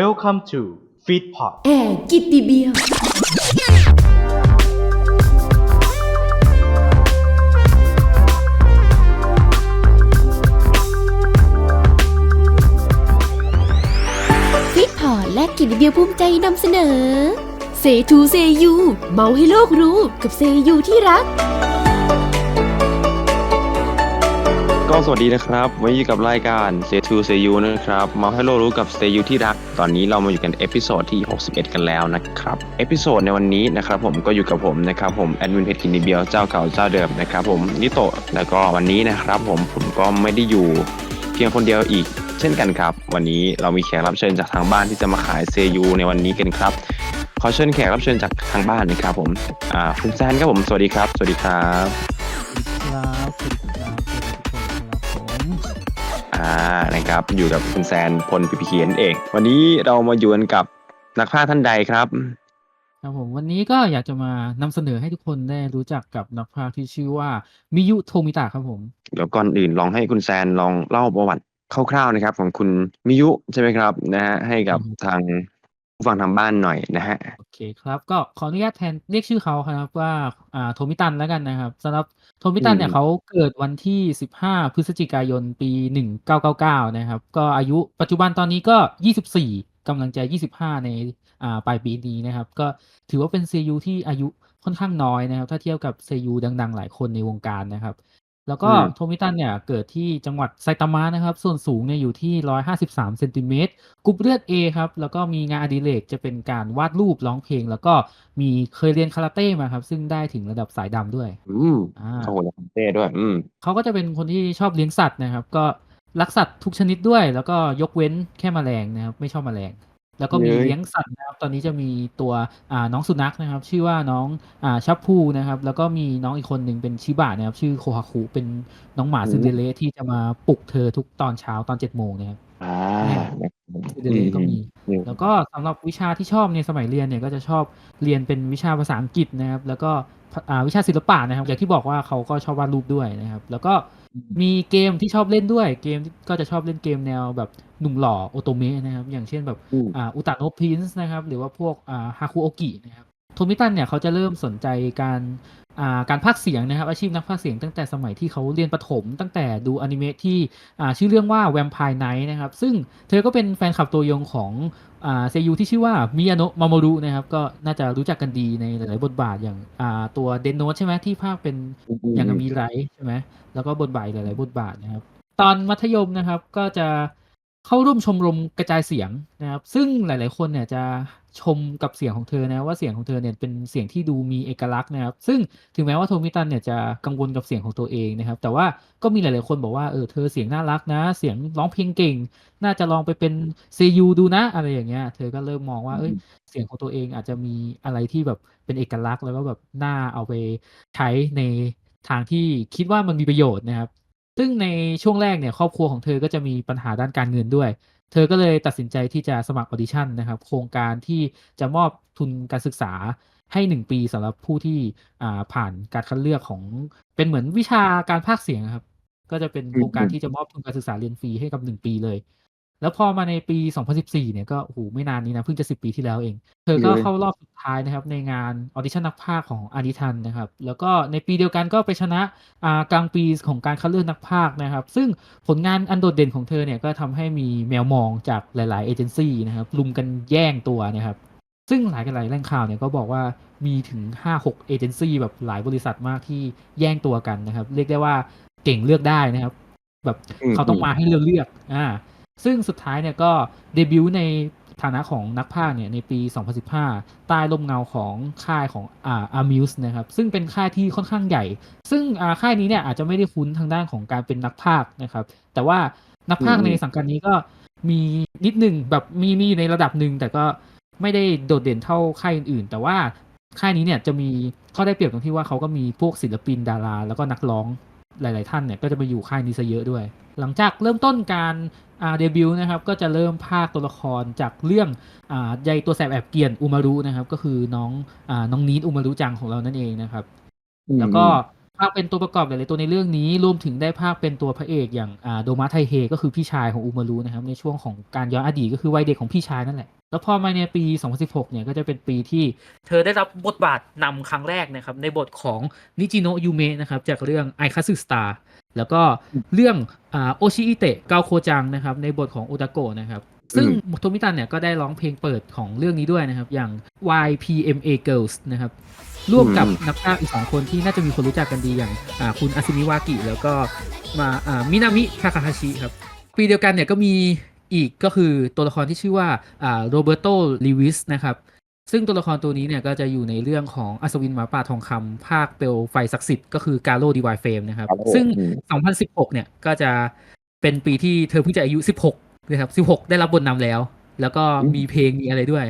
Welcome to Feedpot แอร์กิตติเบียว ฟิตพอร์ตและกิตติเบียวภูมิใจนำเสนอ เซทูเซยู เมาให้โลกรู้กับเซยูที่รัก ก็สวัสดีนะครับวันนี้อยู่กับรายการ s a y to Say You นะครับมาให้โลกรู้กับ Say You ที่รัก ตอนนี้เรามาอยู่กันเอพิโซดที่ 61 กันแล้วนะครับเอพิโซดในวันนี้นะครับผมก็อยู่กับผมนะครับผมแอดมินเพจกินดีเบียวเจ้าเก่าเจ้าเดิมนะครับผมนิโตะแล้วก็วันนี้นะครับผมผมก็ไม่ได้อยู่เพียงคนเดียวอีกเช่นกันครับ วันนี้เรามีแขกรับเชิญจากทางบ้านที่จะมาขาย Say You ในวันนี้กันครับขอเชิญแขกรับเชิญจากทางบ้านนะครับผมอ่าคุณแซนครับผมสวัสดีครับ สวัสดีครับ อ่านะครับอยู่กับคุณแซนพลพิพิเขียนเองวันนี้เรามาอยู่กันกับนักพากย์ท่านใดครับครับผมวันนี้ก็อยากจะมานำเสนอให้ทุกคนได้รู้จักกับนักพากย์ที่ชื่อว่ามิยุโทมิตะครับผม เดี๋ยวก่อนอื่นลองให้คุณแซนลองเล่าประวัติคร่าวๆนะครับ ของคุณมิยุใช่ไหมครับนะฮะให้กับอืมทาง ผู้ฟังทางบ้านหน่อยนะฮะ โอเคครับ ก็ขออนุญาตแทนเรียกชื่อเขาครับว่าอ่าโทมิตันแล้วกันนะครับสำหรับโทมิตันเนี่ยอืมเขาเกิดวันที่ 15 พฤศจิกายนปี 1999 นะครับ ก็อายุปัจจุบันตอนนี้ก็ 24กำลังจะ 25 ในอ่าปลายปีนี้นะครับ ก็ถือว่าเป็นเซยูที่อายุค่อนข้างน้อยนะครับ ถ้าเทียบกับเซยูดัง ๆ หลายคนในวงการนะครับ แล้วก็อืม โทมิตันเนี่ยเกิดที่จังหวัดไซตามะนะครับ ส่วนสูงเนี่ยอยู่ที่ 153เซนติเมตรกรุ๊ปเลือด A ครับ แล้วก็มีงานอดิเรกจะเป็นการวาดรูปร้องเพลง แล้วก็มีเคยเรียนคาราเต้มาครับ ซึ่งได้ถึงระดับสายดำด้วยอืมอ่า โอ้โหแล้วเต้ด้วย อืม เขาก็จะเป็นคนที่ชอบเลี้ยงสัตว์นะครับ ก็รักสัตว์ทุกชนิดด้วย แล้วก็ยกเว้นแค่แมลงนะครับ ไม่ชอบแมลง แล้วก็มีเย้ยเลี้ยงสัตว์นะครับตอนนี้จะมีตัวอ่าน้องสุนัขนะครับ ชื่อว่าน้องอ่าชับพูนะครับ แล้วก็มีน้องอีกคนหนึ่งเป็นชิบะนะครับ ชื่อโคฮาคุเป็นน้องหมาซินเดอเรลล่าที่จะมาปลุกเธอทุกตอนเช้าตอนเจ็ดโมงนะครับอ่าซินเดอเรลล่าก็มี อืมแล้วก็สำหรับวิชาที่ชอบในสมัยเรียนเนี่ยก็จะชอบเรียนเป็นวิชาภาษาอังกฤษนะครับ แล้วก็อ่าวิชาศิลปะนะครับ อย่างที่บอกว่าเขาก็ชอบวาดรูปด้วยนะครับ แล้วก็ มีเกมที่ชอบเล่นด้วย เกมก็จะชอบเล่นเกมแนวแบบหนุ่มหล่อโอโตเมะนะครับ อย่างเช่นแบบอืมอ่าอุตาโนพินส์นะครับ หรือว่าพวกอ่าฮาคุโอกินะครับโทมิตันเนี่ยเขาจะเริ่มสนใจการอ่า การพากย์เสียงนะครับอาชีพนักพากย์เสียงตั้งแต่สมัยที่เขาเรียนประถม ตั้งแต่ดูอนิเมะที่อ่าชื่อเรื่องว่า Vampire Night นะครับซึ่งเธอก็เป็นแฟนคลับตัวยงของอ่าเซยูที่ชื่อว่ามิยาโนะมาโมรุนะครับก็น่าจะรู้จักกันดีในหลาย ๆ บทบาทอย่างอ่าตัวเดนโนใช่ไหมที่พากย์เป็นอย่างมีไรใช่ไหมแล้วก็บทบาทอีกหลาย ๆ บทบาทนะครับตอนมัธยมนะครับก็จะ เข้าร่วมชมรมกระจายเสียงนะครับ ซึ่งหลาย ๆ คนเนี่ยจะชมกับเสียงของเธอนะว่าเสียงของเธอเนี่ยเป็นเสียงที่ดูมีเอกลักษณ์นะครับ ซึ่งถึงแม้ว่าโทมิตันเนี่ยจะกังวลกับเสียงของตัวเองนะครับ แต่ว่าก็มีหลาย ๆ คนบอกว่าเออเธอเสียงน่ารักนะ เสียงร้องเพลงเก่ง น่าจะลองไปเป็นเซยูดูนะอะไรอย่างเงี้ย เธอก็เริ่มมองว่าเอ้ยเสียงของตัวเองอาจจะมีอะไรที่แบบเป็นเอกลักษณ์แล้วก็แบบน่าเอาไปใช้ในทางที่คิดว่ามันมีประโยชน์นะครับ ซึ่งในช่วงแรกเนี่ยครอบครัวของเธอก็จะมีปัญหาด้านการเงินด้วย เธอก็เลยตัดสินใจที่จะสมัครออดิชั่นนะครับ โครงการที่จะมอบทุนการศึกษาให้หนึ่งปีสำหรับผู้ที่อ่าผ่านการคัดเลือกของเป็นเหมือนวิชาการพากย์เสียงอะครับ ก็จะเป็นโครงการที่จะมอบทุนการศึกษาเรียนฟรีให้กับหนึ่งปีเลย แล้วพอมาในปี 2014 เนี่ยก็โอ้โหไม่นานนี้นะ เพิ่งจะ 10 ปีที่แล้วเอง เธอก็เลยเข้ารอบสุดท้ายนะครับ ในงานออดิชั่นนักพากย์ของอานิทันนะครับ แล้วก็ในปีเดียวกันก็ไปชนะอ่ากลางปีของการคัดเลือกนักพากย์นะครับ ซึ่งผลงานอันโดดเด่นของเธอเนี่ยก็ทำให้มีแมวมองจากหลาย ๆ เอเจนซี่นะครับลุมกันแย่งตัวนะครับ ซึ่งหลายกันหลายแหล่งข่าวเนี่ยก็บอกว่ามีถึง 5-6 เอเจนซี่แบบหลายบริษัทมากที่แย่งตัวกันนะครับ เรียกได้ว่าเก่งเลือกได้นะครับ แบบอืมเขาต้องมาให้เลือกเลือกอ่า ซึ่งสุดท้ายเนี่ยก็เดบิวต์ในฐานะของนักพากย์เนี่ยในปี 2015 ใต้ร่มเงาของค่ายของอ่า Amuse นะครับ ซึ่งเป็นค่ายที่ค่อนข้างใหญ่ ซึ่งอ่าค่ายนี้เนี่ยอาจจะไม่ได้คุ้นทางด้านของการเป็นนักพากย์นะครับ แต่ว่านักพากย์ในสังกัดนี้ก็มีนิดหนึ่งแบบมีมีอยู่ในระดับหนึ่งแต่ก็ไม่ได้โดดเด่นเท่าค่ายอื่นๆ แต่ว่าค่ายนี้เนี่ยจะมีข้อได้เปรียบตรงที่ว่าเขาก็มีพวกศิลปินดารา แล้วก็นักร้องหลาย ๆ ท่านเนี่ยก็จะมาอยู่ค่ายนี้ซะเยอะด้วย หลังจากเริ่มต้นการ เดบิวต์นะครับก็จะเริ่มภาคตัวละครจากเรื่องอ่าใยตัวแสบแอบเกรียนอุมารุนะครับก็คือน้องอ่าน้องนีนอุมารุจังของเรานั่นเองนะครับแล้วก็ภาคเป็นตัวประกอบหลายๆตัวในเรื่องนี้รวมถึงได้ภาคเป็นตัวพระเอกอย่างอ่าโดมาไทเฮก็คือพี่ชายของอุมารุนะครับในช่วงของการย้อนอดีตก็คือวัยเด็กของพี่ชายนั่นแหละ แล้วพอมาในปี 2016 เนี่ยก็จะเป็นปีที่เธอได้รับบทบาทนำครั้งแรกนะครับในบทของนิจิโนะยูเมะนะครับจากเรื่องไอคัสึสตาร์ แล้วก็เรื่องอ่าโอชิอิเตะเกาโคจังนะครับในบทของอุตาโกะนะครับซึ่งโทมิตันเนี่ยก็ได้ร้องเพลงเปิดของเรื่องนี้ด้วยนะครับ อย่าง YPMA Girls นะครับ ร่วมกับนักพากย์อีกสองคนที่น่าจะมีคนรู้จักกันดีอย่างอ่าคุณอาซิมิวากิ แล้วก็มาอ่ามินามิทาคาฮาชิครับ ปีเดียวกันเนี่ยก็มีอีกก็คือตัวละครที่ชื่อว่าอ่าโรเบโตลิวิสนะครับ ซึ่งตัวละครตัวนี้เนี่ยก็จะอยู่ในเรื่องของอัศวินหมาป่าทองคำภาคเปลวไฟศักดิ์สิทธิ์ก็คือกาโ o ดีวายเฟมนะครับครับผมซึ่ง อืม 2016 เนี่ยก็จะเป็นปีที่เธอเพิ่งจะอายุ 16นะครับ 16 ได้รับบทนำแล้ว แล้วก็มีเพลงมีอะไรด้วย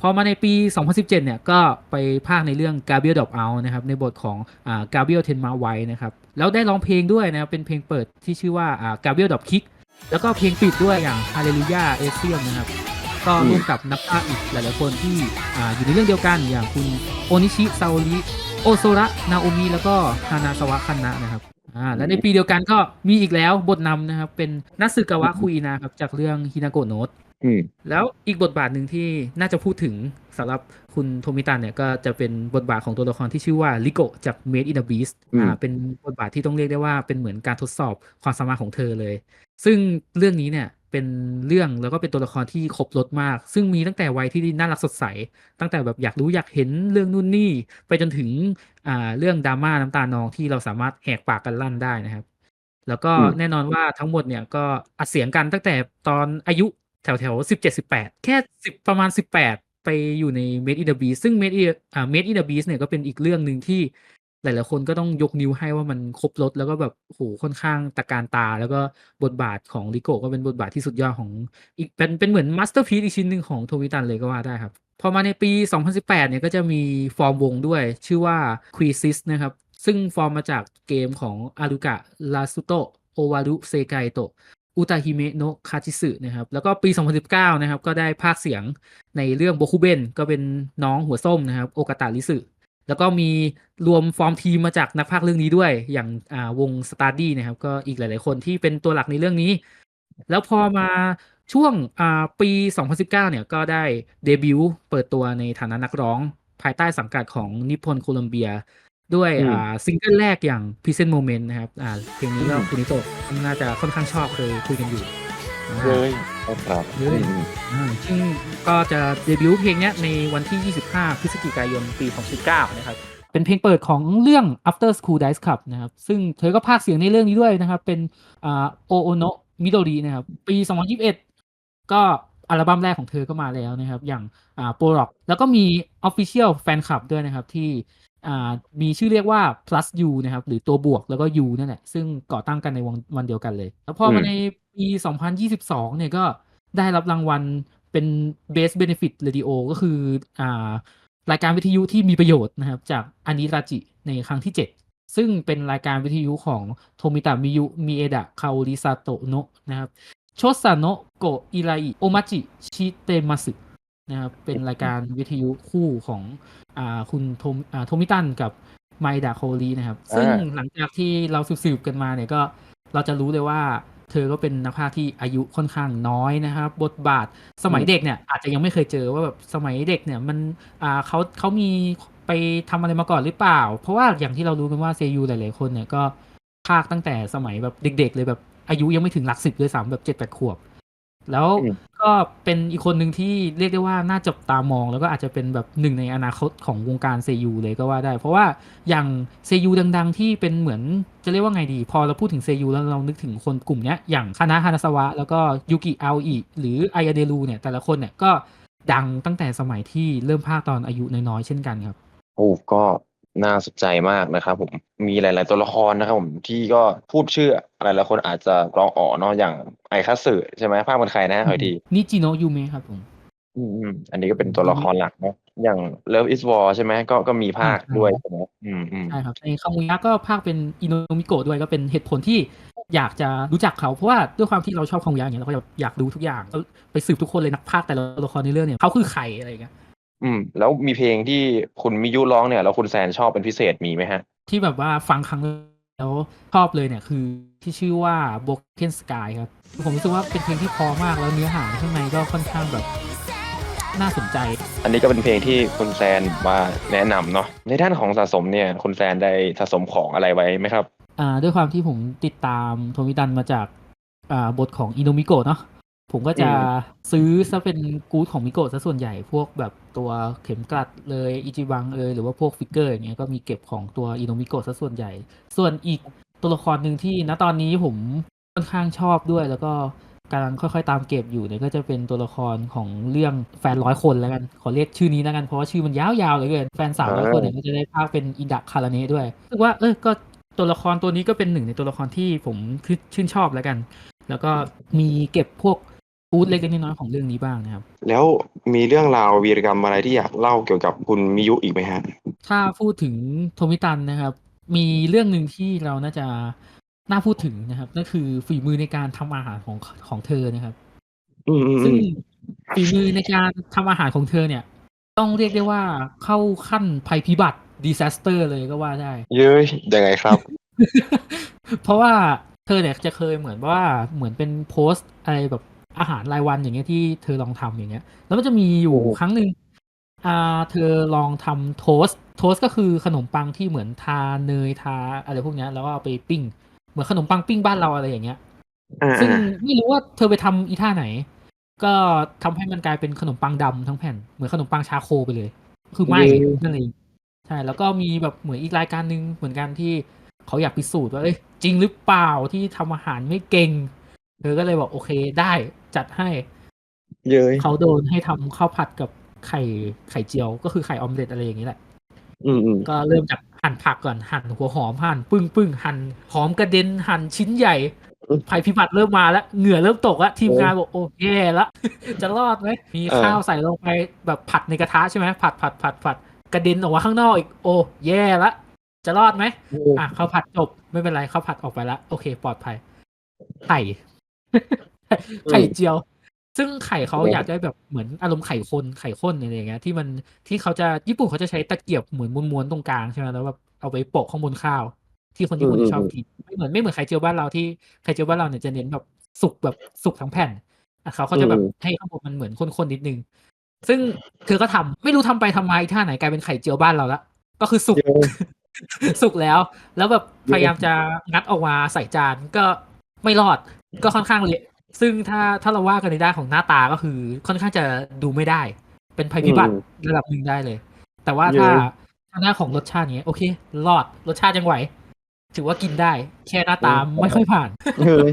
พอมาในปี 2017 เนี่ยก็ไปภาคในเรื่อง Gabriel Drop Out นะครับในบทของอ่า Gabriel Tenma White นะครับแล้วได้ร้องเพลงด้วยนะครับเป็นเพลงเปิดที่ชื่อว่าอ่า Gabriel Drop Kick แล้วก็เพลงปิดด้วยอย่าง Hallelujah a s i u m นะครับ ก็ร่วมกับนักพากย์อีกหลายๆคนที่อ่าอยู่ในเรื่องเดียวกันอย่างคุณโอนิชิซาโอริโอโซระนาโอมิแล้วก็ฮานาสวะคันนะนะครับอ่าและในปีเดียวกันก็มีอีกแล้วบทนำนะครับ เป็นนัสึกาวะคุอินาครับจากเรื่องฮินาโกโนอืมแล้วอีกบทบาทหนึ่งที่น่าจะพูดถึงสำหรับคุณโทมิตันเนี่ยก็จะเป็นบทบาทของตัวละครที่ชื่อว่าลิโกจาก Made in the Beast อืมอ่าเป็นบทบาทที่ต้องเรียกได้ว่าเป็นเหมือนการทดสอบความสามารถของเธอเลย ซึ่งเรื่องนี้เนี่ย เป็นเรื่องแล้วก็เป็นตัวละครที่ครบรถมาก ซึ่งมีตั้งแต่วัยที่น่ารักสดใส ตั้งแต่แบบอยากรู้อยากเห็นเรื่องนู่นนี่ ไปจนถึงอ่าเรื่องดราม่าน้ำตานองที่เราสามารถแหกปากกันลั่นได้นะครับ แล้วก็อืมแน่นอนว่าทั้งหมดเนี่ยก็อัดเสียงกันตั้งแต่ตอนอายุแถวแถวสิบเจ็ดสิบแปดแค่สิบประมาณสิบแปดไปอยู่ใน Made in the Beast ซึ่ง Made in อ่า Made in the Beast เนี่ยก็เป็นอีกเรื่องหนึ่งที่ หลาย ๆ คนก็ต้องยกนิ้วให้ว่ามันครบรถแล้วก็แบบโหค่อนข้างตะการตา แล้วก็บทบาทของลิโกก็เป็นบทบาทที่สุดยอดของอีกเป็นเป็นเหมือนมาสเตอร์พีซอีกชิ้นหนึ่งของโทมิตันเลยก็ว่าได้ครับพอมาในปี 2018 เนี่ยก็จะมีฟอร์มวงด้วยชื่อว่า q u i z i s นะครับ ซึ่งฟอร์มมาจากเกมของอารุกะลาสุโตโอวารุเซไกโตอุตาฮิเมโนะคาจิสึนะครับ แล้วก็ปี 2019 นะครับ ก็ได้ภาคเสียงในเรื่องโบคุเบนก็เป็นน้องหัวส้มนะครับ โอกาตาริสึ แล้วก็มีรวมฟอร์มทีมมาจากนักพากย์เรื่องนี้ด้วย อย่างอ่าวงสตาร์ดี้นะครับ ก็อีกหลาย ๆ คนที่เป็นตัวหลักในเรื่องนี้ แล้วพอมาช่วงอ่าปี 2019 เนี่ยก็ได้เดบิวต์เปิดตัวในฐานะนักร้อง ภายใต้สังกัดของนิพนธ์โคลัมเบีย ด้วยอืมอ่าซิงเกิลแรกอย่าง Present Moment นะครับอ่าเพลงนี้ก็อืมคุณนิโตะน่าจะค่อนข้างชอบเคยคุยกันอยู่อ่า เลยครับเลยอืมอ่าซึ่งก็จะเดบิวต์เพลงเนี้ยในวันที่ 25 พฤศจิกายนปี 2019 นะครับ เป็นเพลงเปิดของเรื่อง After School Dice Club นะครับ ซึ่งเธอก็พากย์เสียงในเรื่องนี้ด้วยนะครับ เป็นอ่าโอโอโนะมิโดรินะครับ ปี 2021 ก็อัลบั้มแรกของเธอก็มาแล้วนะครับ อย่างอ่าโปรล็อก แล้วก็มี Official Fan Club ด้วยนะครับ ที่ อ่ามีชื่อเรียกว่า plus u นะครับ หรือตัวบวกแล้วก็ u นั่นแหละ ซึ่งก่อตั้งกันในวันวันเดียวกันเลย แล้วพอมาในปี 2022 เนี่ยก็ได้รับรางวัลเป็น Best Benefit Radio ก็คืออ่ารายการวิทยุที่มีประโยชน์นะครับ จากอานิราจิในครั้งที่ 7 ซึ่งเป็นรายการวิทยุของโทมิตะมิยุมิเอดะคาโอริซาโตะโนะนะครับโชซาโนะโกะอิไรโอมาจิชิเตมัสึ นะครับ เป็นรายการวิทยุคู่ของอ่าคุณโทมอ่าโทมิตันกับไมดะโคลีนะครับ ซึ่งอ่าหลังจากที่เราสืบๆกันมาเนี่ยก็เราจะรู้เลยว่าเธอก็เป็นนักพากย์ที่อายุค่อนข้างน้อยนะครับ บทบาทสมัยเด็กเนี่ย อาจจะยังไม่เคยเจอว่าแบบสมัยเด็กเนี่ยมันอ่าเขาเขามีไปทำอะไรมาก่อนหรือเปล่า เพราะว่าอย่างที่เรารู้กันว่าเซยูหลายๆคนเนี่ยก็พากย์ตั้งแต่สมัยแบบเด็ก ๆ เลยแบบอายุยังไม่ถึงหลักสิบเลยสามแบบเจ็ดแปดขวบ แล้วอืม ก็เป็นอีกคนหนึ่งที่เรียกได้ว่าน่าจับตามอง แล้วก็อาจจะเป็นแบบหนึ่งในอนาคตของวงการเซยูเลยก็ว่าได้ เพราะว่าอย่างเซยูดัง ๆ ที่เป็นเหมือนจะเรียกว่าไงดี พอเราพูดถึงเซยูแล้วเรานึกถึงคนกลุ่มนี้อย่างคณะฮานาสวะ แล้วก็ยูกิอาอิหรือไออเดรูเนี่ยแต่ละคนเนี่ยก็ดังตั้งแต่สมัยที่เริ่มพากย์ตอนอายุน้อยๆเช่นกันครับ โอ้ก็ น่าสนใจมากนะครับผมมีหลาย ๆ ตัวละครนะครับผมที่ก็พูดชื่อหลายๆคนอาจจะร้องอ๋อเนาะอย่างไอคัตสึใช่ไหมภาคเป็นใครนะหอยทีนิจิโนะยูเมะครับผมอืมอืมอันนี้ก็เป็นตัวละครหลักเนาะอย่าง Love is War ใช่ไหมก็ก็มีภาคใช่ด้วยใช่ไหมอืมอืมใช่ครับในคามุยะก็ภาคเป็นอินโนมิโกะด้วยก็เป็นเหตุผลที่อยากจะรู้จักเขาเพราะว่าด้วยความที่เราชอบคามุยะอย่างเงี้ยเราก็อยากรู้ทุกอย่างก็ไปสืบทุกคนเลยนักพากย์แต่ละตัวละครในเรื่องเนี่ยเขาคือใครอะไรอย่างเงี้ย อืม แล้วมีเพลงที่คุณมิยุร้องเนี่ย แล้วคุณแซนชอบเป็นพิเศษมีไหมฮะ ที่แบบว่าฟังครั้งแรกแล้วชอบเลยเนี่ยคือที่ชื่อว่า Broken Sky ครับ ผมรู้สึกว่าเป็นเพลงที่เพอมากแล้วเนื้อหาข้างในก็ค่อนข้างแบบน่าสนใจ อันนี้ก็เป็นเพลงที่คุณแซนมาแนะนำเนาะในด้านของสะสมเนี่ย คุณแซนได้สะสมของอะไรไว้ไหมครับ อ่าด้วยความที่ผมติดตามโทมิตันมาจากอ่าบทของอิโนมิโกะเนาะ ผมก็จะอืมซื้อซะเป็นกู๊ดของมิโกะซะส่วนใหญ่พวกแบบตัวเข็มกลัดเลยอิจิบังเอยหรือว่าพวกฟิกเกอร์อย่างเงี้ยก็มีเก็บของตัวอิโนมิโกะซะส่วนใหญ่ ส่วนอีกตัวละครหนึ่งที่ณตอนนี้ผมค่อนข้างชอบด้วยแล้วก็กำลังค่อยๆตามเก็บอยู่เนี่ยก็จะเป็นตัวละครของเรื่องแฟนร้อยคนแล้วกัน ขอเรียกชื่อนี้แล้วกัน เพราะว่าชื่อมันยาวๆเหลยเกินแฟนสามร้อยคนเนี่ยก็จะได้ภาคเป็นอินดะคาราเนะด้วยรู้สึกว่าเออก็ตัวละครตัวนี้ก็เป็นหนึ่งในตัวละครที่ผมคือชื่นชอบแล้วกัน แล้วก็มีเก็บพวก กู๊ดเล็กๆน้อยๆของเรื่องนี้บ้างนะครับ แล้วมีเรื่องราววีรกรรมอะไรที่อยากเล่าเกี่ยวกับคุณมิยุอีกไหมฮะ ถ้าพูดถึงโทมิตันนะครับ มีเรื่องหนึ่งที่เราน่าจะน่าพูดถึงนะครับนั่นคือฝีมือในการทำอาหารของของเธอนะครับ อืมอืมซึ่งฝีมือในการทำอาหารของเธอเนี่ย ต้องเรียกได้ว่าเข้าขั้นภัยพิบัติดี s ซสเตอร์เลยก็ว่าได้ เย้ยยังไงครับ เพราะว่าเธอเนี่ยจะเคยเหมือนว่าเหมือนเป็นโพสต์อะไรแบบ อาหารรายวันอย่างเงี้ยที่เธอลองทำอย่างเงี้ย แล้วมันจะมีอยู่โอ้ครั้งหนึ่งอ่าเธอลองทำโทสต์โทสต์ก็คือขนมปังที่เหมือนทาเนยทาอะไรพวกเนี้ยแล้วก็เอาไปปิ้ง เหมือนขนมปังปิ้งบ้านเราอะไรอย่างเงี้ยอ่าซึ่งไม่รู้ว่าเธอไปทำอีท่าไหน ก็ทำให้มันกลายเป็นขนมปังดำทั้งแผ่นเหมือนขนมปังชาโคไปเลย คือไหมนั่นเองใช่แล้วก็มีแบบเหมือนอีกรายการหนึ่งเหมือนกันที่เขาอยากพิสูจน์ว่าเอ้ยจริงหรือเปล่าที่ทำอาหารไม่เก่งเธอก็เลยบอกโอเคได้ จัดให้เย้ยเขาโดนให้ทำข้าวผัดกับไข่ไข่เจียว ก็คือไข่ออมเล็ตอะไรอย่างนี้แหละอืมอืมก็เริ่มจากหั่นผักก่อนหั่นหัวหอมหั่นปึ้งปึ้งหั่นหอมกระเด็นหั่นชิ้นใหญ่อืมภัยพิบัติเริ่มมาแล้วเหงื่อเริ่มตกแล้วทีมงานบอกโอ้แย่ละจะรอดไหมมีเออข้าวใส่ลงไปแบบผัดในกระทะใช่ไหมผัดผัดผัดผัดกระเด็นออกมาข้างนอกอีกโอ้แย่ละจะรอดไหมอะข้าวผัดจบไม่เป็นไรข้าวผัดออกไปแล้วโอเค ปลอดภัยไข่ ไข่เจียว ซึ่งไข่เขาโอ้อยากได้แบบเหมือนอารมณ์ไข่คนไข่ข้นอะไรอย่างเงี้ยที่มันที่เขาจะญี่ปุ่นเขาจะใช้ตะเกียบเหมือนม้วนๆตรงกลางใช่ไหมแล้วแบบเอาไปโปะข้างบนข้าว ที่คนญี่ปุ่นอืมชอบกินไม่เหมือนไม่เหมือนไข่เจียวบ้านเราที่ไข่เจียวบ้านเราเนี่ยจะเน้นแบบสุกแบบสุกทั้งแผ่นอะเขาเขาจะแบบอืมให้ข้างบนมันเหมือนข้นๆนิดนึงซึ่งเธอก็ทำไม่รู้ทำไปทำมาอีท่าไหนกลายเป็นไข่เจียวบ้านเราละก็คือสุกเย้ยสุกแล้ว แล้วแบบพยายามจะงัดออกมาใส่จานก็ไม่รอด ก็ค่อนข้างเละ ซึ่งถ้าถ้าเราว่ากันในด้านของหน้าตาก็คือค่อนข้างจะดูไม่ได้ เป็นภัยพิบัติระดับหนึ่งได้เลย แต่ว่าถ้าเยอะทางด้านของรสชาติเนี้ยโอเค รอดรสชาติยังไหว ถือว่ากินได้ แค่หน้าตาไม่ค่อยผ่านเย้ย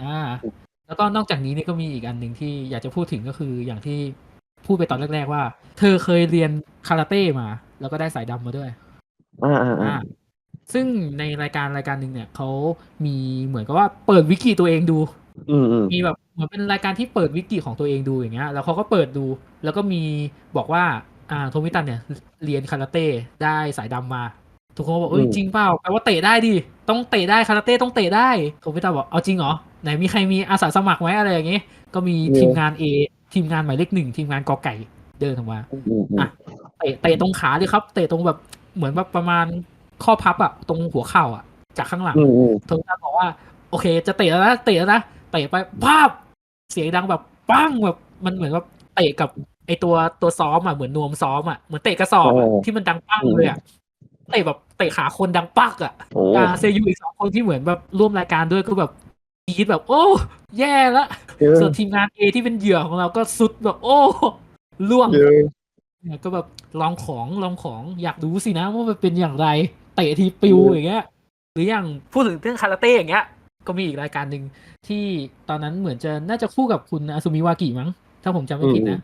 อ่า แล้วก็นอกจากนี้เนี่ยก็มีอีกอันหนึ่งที่อยากจะพูดถึงก็คืออย่างที่พูดไปตอนแรก ๆ ว่า เธอเคยเรียนคาราเต้มา แล้วก็ได้สายดำมาด้วยอ่าอ่าอ่าอ่าซึ่งในรายการรายการหนึ่งเนี่ยเขามีเหมือนกับว่าเปิดวิกิตัวเองดูอื มอืมมีแบบเหมือนเป็นรายการที่เปิดวิกิของตัวเองดูอย่างเงี้ย แล้วเขาก็เปิดดู แล้วก็มีบอกว่า อ่าโทมิตันเนี่ยเรียนคาราเต้ได้สายดำมา ทุกคนก็บอกเอ้ยจริงเปล่าแปลว่าเตะได้ดิ ต้องเตะได้คาราเต้ต้องเตะได้ โทมิตันบอกเอาจริงเหรอ ไหนมีใครมีอาสาสมัครไหมอะไรอย่างเงี้ย ก็มีทีมงาน A ทีมงานหมายเลขหนึ่งทีมงานกอไก่เดินออกมาอืมอืมอะเตะเตะตรงขาเลยครับ เตะตรงแบบเหมือนแบบประมาณข้อพับอะตรงหัวเข่าอะจากข้างหลังอืมอืมโทมิตาบอกว่าโอเค จะเตะแล้วนะเตะแล้วนะเตะไปภาพเสียงดังแบบปั้งแบบมันเหมือนว่าเตะกับไอตัวตัวซ้อมอะเหมือนนวมซ้อมอะเหมือนเตะกระสอบอะที่มันดังปั้งเลยอะเตะแบบเตะขาคนดังปักอะโอ้อ่าเซยูอีกสองคนที่เหมือนแบบร่วมรายการด้วยก็แบบกรีดแบบโอ้แย่ละ เย้ยส่วนทีมงานเอที่เป็นเหยื่อของเราก็สุดแบบโอ้ล่วงเย้ยเนี่ยก็แบบลองของลองของอยากรู้สินะว่ามันเป็นอย่างไร เตะทีปิวอย่างเงี้ย หรืออย่างพูดถึงเรื่องคาราเต้อย่างเงี้ย ก็มีอีกรายการหนึ่งที่ตอนนั้นเหมือนจะน่าจะคู่กับคุณอาซุมิวากิมั้ง ถ้าผมจำไม่ผิดนะ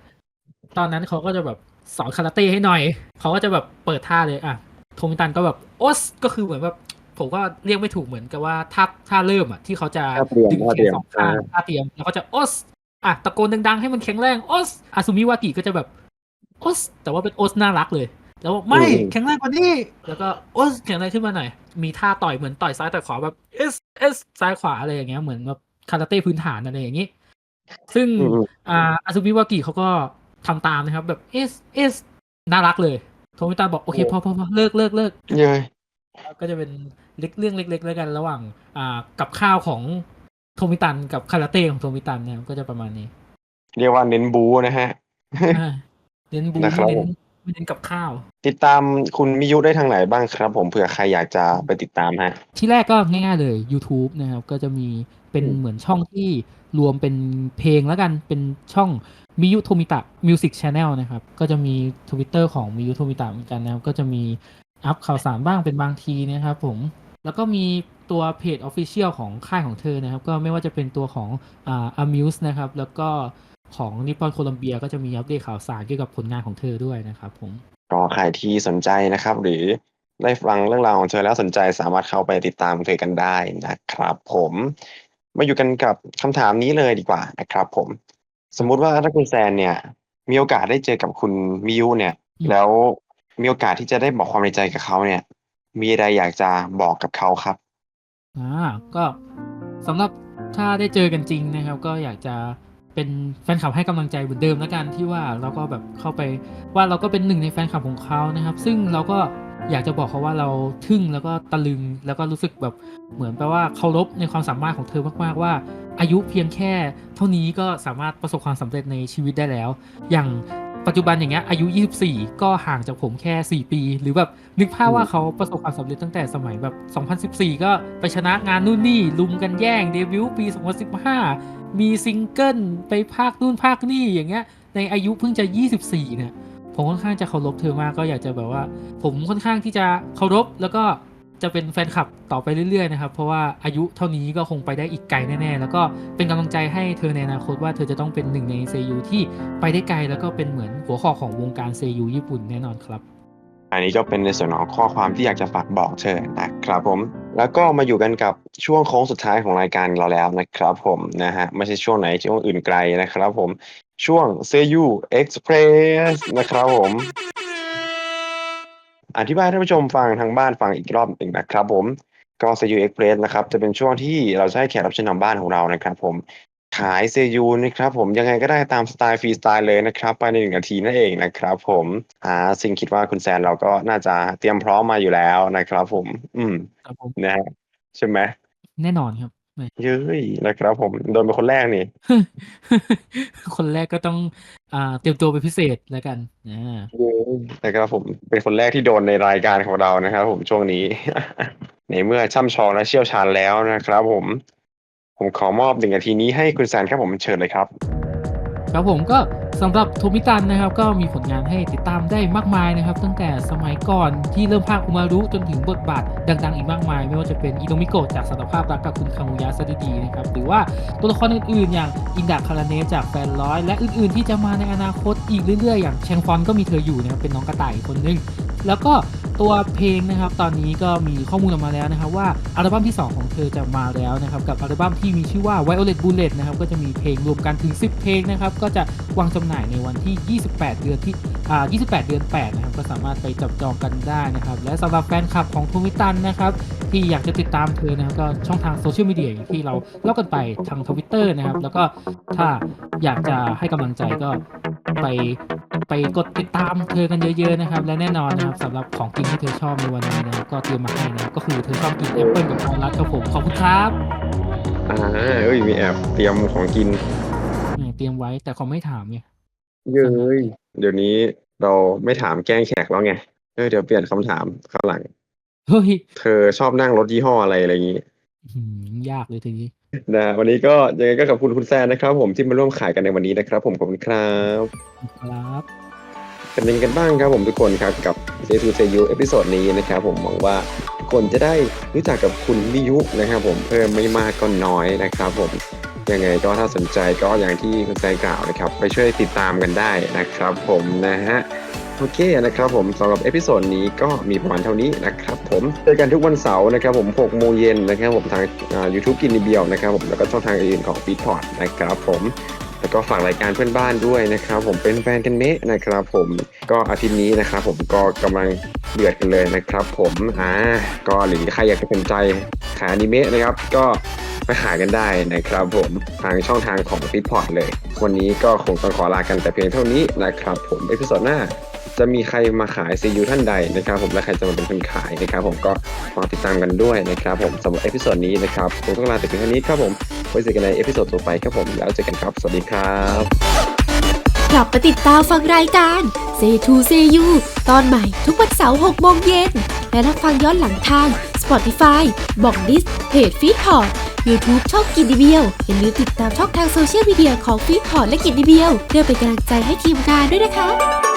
ตอนนั้นเขาก็จะแบบสอนคาราเต้ให้หน่อย เขาก็จะแบบเปิดท่าเลยอะโทมิตันก็แบบโอสก็คือเหมือนแบบผมก็เรียกไม่ถูกเหมือนกับว่าท่าท่าเริ่มอะที่เขาจะท่าเตรียมดึงท่าแขเตรีนยมสองข้างอ่าท่าเตรียมแล้วก็จะโอสอะตะโกนดังๆ ให้มันแข็งแรงโอสอาซุมิวากิก็จะแบบโอสแต่ว่าเป็นโอสน่ารักเลย แล้วบอกไม่อืมแข็งแรงกว่านี้แล้วก็โอสแข็งแรงขึ้นมาหน่อย มีท่าต่อยเหมือนต่อยซ้ายต่อยขวาแบบเอสเอสซ้ายขวาอะไรอย่างเงี้ยเหมือนแบบคาราเต้พื้นฐานอะไรอย่างงี้ ซึ่งอืมอืมอ่าอาซุมิวากิเขาก็ทำตามนะครับ แบบเอสเอสน่ารักเลย โทมิตาบอกโอเคพอพอพอเลิกเลิกเลิกเย้ยก็จะเป็นเล็กเรื่องเล็กๆแล้วกันระหว่าง อ่ากับข้าวของโทมิตันกับคาราเต้ของโทมิตันเนี่ยก็จะประมาณนี้ เรียกว่าเน้นบูนะฮะอ่าเน้นบูนะครับไม่ผเน้มน ไม่เน้นกับข้าว ติดตามคุณมิยุได้ทางไหนบ้างครับ ผมเผื่อใครอยากจะไปติดตามฮะ ที่แรกก็ง่ายๆเลย YouTube นะครับ ก็จะมีเป็นอืมเหมือนช่องที่รวมเป็นเพลงแล้วกัน เป็นช่องมิยุโทมิตะมิวสิกช n แนลนะครับ ก็จะมี Twitter ของมิยุโทมิตะเหมือนกันนะครับ ก็จะมีอัพข่าวสารบ้างเป็นบางทีนะครับผม แล้วก็มีตัวเพจ Official ของค่ายของเธอนะครับ ก็ไม่ว่าจะเป็นตัวของอ่า Amuse นะครับ แล้วก็ ของนิปปอนโคลัมเบียก็จะมีอัปเดตข่าวสารเกี่ยวกับผลงานของเธอด้วยนะครับผม ก็ใครที่สนใจนะครับ หรือได้ฟังเรื่องราวของเธอแล้วสนใจสามารถเข้าไปติดตามเธอกันได้นะครับผมมาอยู่กันกับคำถามนี้เลยดีกว่านะครับผม สมมุติว่าถ้าคุณแซนเนี่ย มีโอกาสได้เจอกับคุณมิยุเนี่ยอืมแล้วมีโอกาสที่จะได้บอกความในใจกับเขาเนี่ย มีอะไรอยากจะบอกกับเขาครับอ่าก็สำหรับถ้าได้เจอกันจริงนะครับ ก็อยากจะ เป็นแฟนคลับให้กำลังใจเหมือนเดิมแล้วกันที่ว่าเราก็แบบเข้าไปว่าเราก็เป็นหนึ่งในแฟนคลับของเขานะครับ ซึ่งเราก็อยากจะบอกเขาว่าเราทึ่งแล้วก็ตะลึงแล้วก็รู้สึกแบบเหมือนแปลว่าเคารพในความสามารถของเธอมากๆว่า อายุเพียงแค่เท่านี้ก็สามารถประสบความสำเร็จในชีวิตได้แล้ว อย่างปัจจุบันอย่างเงี้ยอายุ 24 ก็ห่างจากผมแค่ 4 ปี หรือแบบนึกภาพว่าเขาประสบความสำเร็จตั้งแต่สมัยแบบ 2014 ก็ไปชนะงานนู่นนี่ลุมกันแย่งเดบิวต์ปี 2015 มีซิงเกิลไปภาคนู่นภาคนี่อย่างเงี้ย ในอายุเพิ่งจะ 24 เนี่ย ผมค่อนข้างจะเคารพเธอมากก็อยากจะแบบว่า ผมค่อนข้างที่จะเคารพแล้วก็จะเป็นแฟนคลับต่อไปเรื่อยๆนะครับ เพราะว่าอายุเท่านี้ก็คงไปได้อีกไกลแน่ๆ แล้วก็เป็นกำลังใจให้เธอในอนาคตว่าเธอจะต้องเป็นหนึ่งในเซยูที่ไปได้ไกลแล้วก็เป็นเหมือนหัวข้อของวงการเซยูญี่ปุ่นแน่นอนครับ อันนี้ก็เป็นในส่วนของข้อความที่อยากจะฝากบอกเธอนะครับผม แล้วก็มาอยู่กันกับช่วงโค้งสุดท้ายของรายการเราแล้วนะครับผมนะฮะไม่ใช่ช่วงไหนช่วงอื่นไกลนะครับผมช่วงเซยูเอ็กซ์เพรสนะครับผม อธิบายท่านผู้ชมฟังทางบ้านฟังอีกรอบหนึ่งนะครับผมก็เซยูเอ็กเพรสนะครับจะเป็นช่วงที่เราให้แขกรับเชิญทางบ้านของเรานะครับผม ขายเซยูนะครับผมยังไงก็ได้ตามสไตล์ฟรีสไตล์เลยนะครับภายในหนึ่งนาทีนั่นเองนะครับผมอ่าซึ่งคิดว่าคุณแซนเราก็น่าจะเตรียมพร้อมมาอยู่แล้วนะครับผม อืมครับผมนะฮะใช่ไหมแน่นอนครับ เย้ยนะครับผมโดนเป็นคนแรกนี่ คนแรกก็ต้องอ่าเตรียมตัวเป็นพิเศษแล้วกันอ่าเย้ยนะครับผมเป็นคนแรกที่โดนในรายการของเรานะครับผมช่วงนี้ ในเมื่อช่ำชองและเชี่ยวชาญแล้วนะครับผม ผมขอมอบหนึ่งนาทีนี้ให้คุณแซนครับผมเชิญเลยครับ ครับผมก็สำหรับโทมิตันนะครับก็มีผลงานให้ติดตามได้มากมายนะครับ ตั้งแต่สมัยก่อนที่เริ่มภาคอุมารุจนถึงบทบาทดังๆอีกมากมาย ไม่ว่าจะเป็นอิโนมิโกะจากสัตวภาพรักกับคุณคามุยะซาดิดีนะครับหรือว่าตัวละครอื่นๆ อย่างอินดาคาราเนจากแฟนร้อย และอื่นๆ ที่จะมาในอนาคตอีกเรื่อยๆ อย่างเชงฟอนก็มีเธออยู่นะครับเป็นน้องกระต่ายอีกคนนึง แล้วก็ตัวเพลงนะครับ ตอนนี้ก็มีข้อมูลออกมาแล้วนะครับ ว่าอัลบั้มที่ 2 ของเธอจะมาแล้วนะครับ กับอัลบั้มที่มีชื่อว่า Violet Bullet นะครับ ก็จะมีเพลงรวมกันถึง 10 เพลงนะครับ ก็จะวางจำหน่ายในวันที่ 28 เดือนที่อ่า28 เดือน 8 นะครับ ก็สามารถไปจับจองกันได้นะครับ และสำหรับแฟนคลับของทวิตันนะครับที่อยากจะติดตามเธอนะครับก็ช่องทางโซเชียลมีเดียที่เราเล่ากันไปทางทวิตเตอร์นะครับ แล้วก็ถ้าอยากจะให้กำลังใจก็ ไปไปกดติดตามเธอกันเยอะๆนะครับ และแน่นอนนะครับสำหรับของกินที่เธอชอบในวันนี้นะครับก็เตรียมมาให้นะครับก็คือเธอชอบกินแอปเปิลกับไวรัสครับผมขอบคุณครับอ่าเอ้ยมีแอบเตรียมของกินเนี่ยเตรียมไว้แต่เขาไม่ถามไงเย้ยเดี๋ยวนี้เราไม่ถามแกล้งแขกแล้วไงเออเดี๋ยวเปลี่ยนคำถามข้างหลัง เฮ้ยเธอชอบนั่งรถยี่ห้ออะไรอะไรอย่างนี้ อื้อหือยากเลยทีนี้ นะวันนี้ก็ยังไงก็ขอบคุณคุณแซนนะครับ ผมที่มาร่วมขายกันในวันนี้นะครับ ผมขอบคุณครับครับเป็นยังไงกันบ้างครับผมทุกคนครับกับ s a y to Say You เอพิโซดนี้นะครับผมหวังว่าทุกคนจะได้รู้จักกับคุณมิยุนะครับ ผมเพิ่มไม่มากก็น้อยนะครับ ผมยังไงก็ถ้าสนใจก็อย่างที่คุณแซนกล่าวนะครับ ไปช่วยติดตามกันได้นะครับ ผมนะฮะ โอเคนะครับผมสำหรับเอพิโซดนี้ก็มีประมาณเท่านี้นะครับผมเจอกันทุกวันเสาร์นะครับผม6โมงเย็นนะครับผมทางยูทูบกินเบียวนะครับผมแล้วก็ช่องทางอื่นของฟีดพอร์ตนะครับผมแล้วก็ฝากรายการเพื่อนบ้านด้วยนะครับผมเป็นแฟนกันเนะนะครับผมก็อาทิตย์นี้นะครับผมก็กำลังเดือดกันเลยนะครับผมอ่าก็หรือใครอยากจะสนใจขายอนิเมะนะครับ ก็ไปหากันได้นะครับผมทางช่องทางของฟีดพอร์ตเลย วันนี้ก็คงต้องขอลากันแต่เพียงเท่านี้นะครับผมเอพิโซดหน้า จะมีใครมาขายซียูท่านใดนะครับผมและใครจะมาเป็นคนขายนะครับผมก็ฝากติดตามกันด้วยนะครับผมสำหรับเอพิโซดนี้นะครับคงต้องลาแต่เพียงเท่านี้ครับผมไว้เจอกันในเอพิโซดต่อไปครับผมแล้วเจอกันครับ สวัสดีครับ กลับมาติดตามฟังรายการ Say to Say You ตอนใหม่ทุกวันเสาร์6โมงเย็นและรับฟังย้อนหลังทาง Spotify บอกดิสเพจฟีดพอร์ YouTube ช่องกินดีเบียวอย่าลืมติดตามช่องทางโซเชียลมีเดียของฟีดพอร์และกินดีเบียวเพื่อเป็นกำลังใจให้ทีมงานด้วยนะคะ